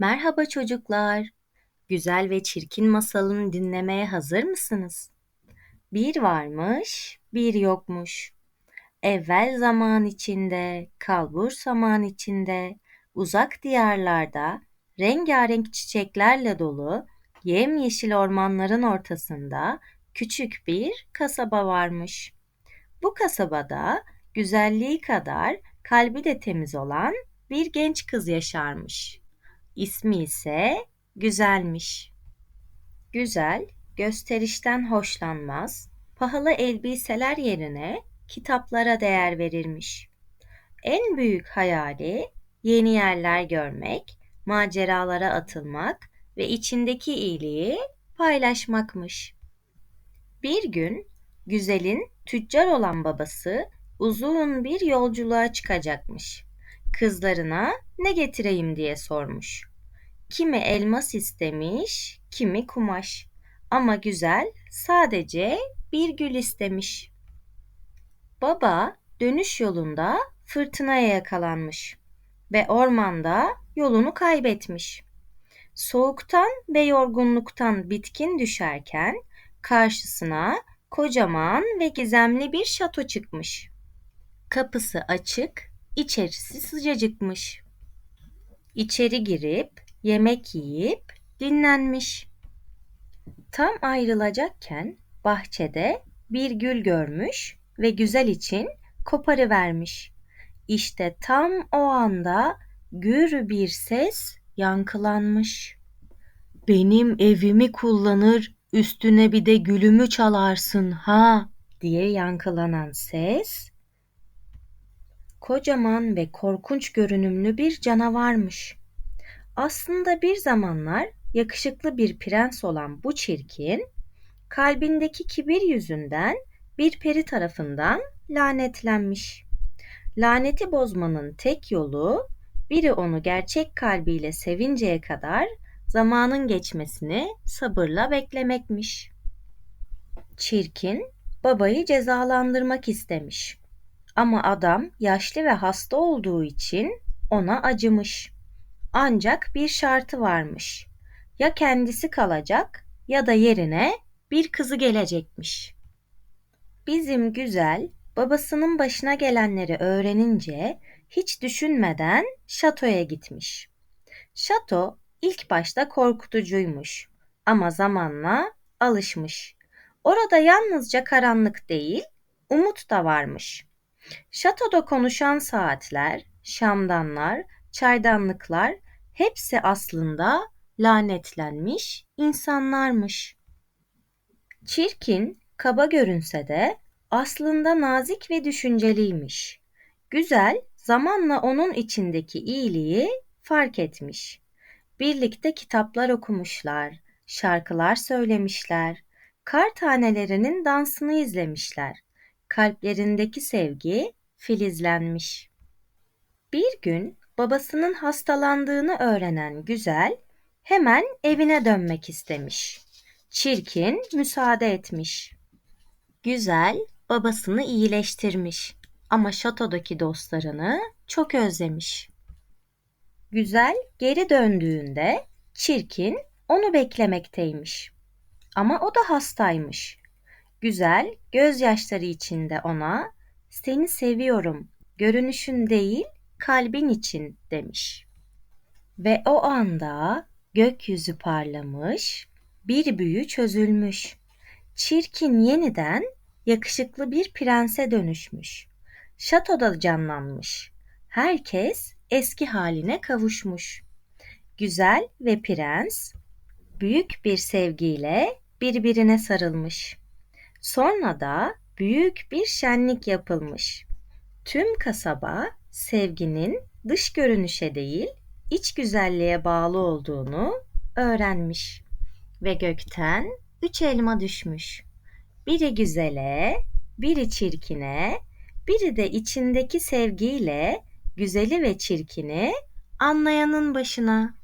Merhaba çocuklar. Güzel ve çirkin masalını dinlemeye hazır mısınız? Bir varmış, bir yokmuş. Evvel zaman içinde, kalbur zaman içinde, uzak diyarlarda, rengarenk çiçeklerle dolu, yemyeşil ormanların ortasında küçük bir kasaba varmış. Bu kasabada güzelliği kadar kalbi de temiz olan bir genç kız yaşarmış. İsmi ise Güzelmiş. Güzel, gösterişten hoşlanmaz, pahalı elbiseler yerine kitaplara değer verirmiş. En büyük hayali yeni yerler görmek, maceralara atılmak ve içindeki iyiliği paylaşmakmış. Bir gün Güzel'in tüccar olan babası uzun bir yolculuğa çıkacakmış. Kızlarına ne getireyim diye sormuş. Kimi elmas istemiş, kimi kumaş. Ama güzel sadece bir gül istemiş. Baba dönüş yolunda fırtınaya yakalanmış ve ormanda yolunu kaybetmiş. Soğuktan ve yorgunluktan bitkin düşerken karşısına kocaman ve gizemli bir şato çıkmış. Kapısı açık, içerisi sıcacıkmış. İçeri girip yemek yiyip dinlenmiş. Tam ayrılacakken bahçede bir gül görmüş ve güzel için koparıvermiş. İşte tam o anda gür bir ses yankılanmış. Benim evimi kullanır, üstüne bir de gülümü çalarsın ha diye yankılanan ses kocaman ve korkunç görünümlü bir canavarmış. Aslında bir zamanlar yakışıklı bir prens olan bu çirkin, kalbindeki kibir yüzünden bir peri tarafından lanetlenmiş. Laneti bozmanın tek yolu biri onu gerçek kalbiyle sevinceye kadar zamanın geçmesini sabırla beklemekmiş. Çirkin babayı cezalandırmak istemiş. Ama adam yaşlı ve hasta olduğu için ona acımış. Ancak bir şartı varmış. Ya kendisi kalacak ya da yerine bir kızı gelecekmiş. Bizim güzel babasının başına gelenleri öğrenince hiç düşünmeden şatoya gitmiş. Şato ilk başta korkutucuymuş ama zamanla alışmış. Orada yalnızca karanlık değil, umut da varmış. Şatoda konuşan saatler, şamdanlar çaydanlıklar hepsi aslında lanetlenmiş insanlarmış. Çirkin, kaba görünse de aslında nazik ve düşünceliymiş. Güzel, zamanla onun içindeki iyiliği fark etmiş. Birlikte kitaplar okumuşlar, şarkılar söylemişler, kar tanelerinin dansını izlemişler. Kalplerindeki sevgi filizlenmiş. Bir gün babasının hastalandığını öğrenen Güzel hemen evine dönmek istemiş. Çirkin müsaade etmiş. Güzel babasını iyileştirmiş ama şatodaki dostlarını çok özlemiş. Güzel geri döndüğünde Çirkin onu beklemekteymiş. Ama o da hastaymış. Güzel gözyaşları içinde ona "Seni seviyorum. Görünüşün değil, kalbin için demiş. Ve o anda gökyüzü parlamış, bir büyü çözülmüş. Çirkin yeniden yakışıklı bir prense dönüşmüş. Şatoda canlanmış. Herkes eski haline kavuşmuş. Güzel ve prens büyük bir sevgiyle birbirine sarılmış. Sonra da büyük bir şenlik yapılmış. Tüm kasaba sevginin dış görünüşe değil, iç güzelliğe bağlı olduğunu öğrenmiş ve gökten üç elma düşmüş. Biri güzele, biri çirkine, biri de içindeki sevgiyle güzeli ve çirkini anlayanın başına.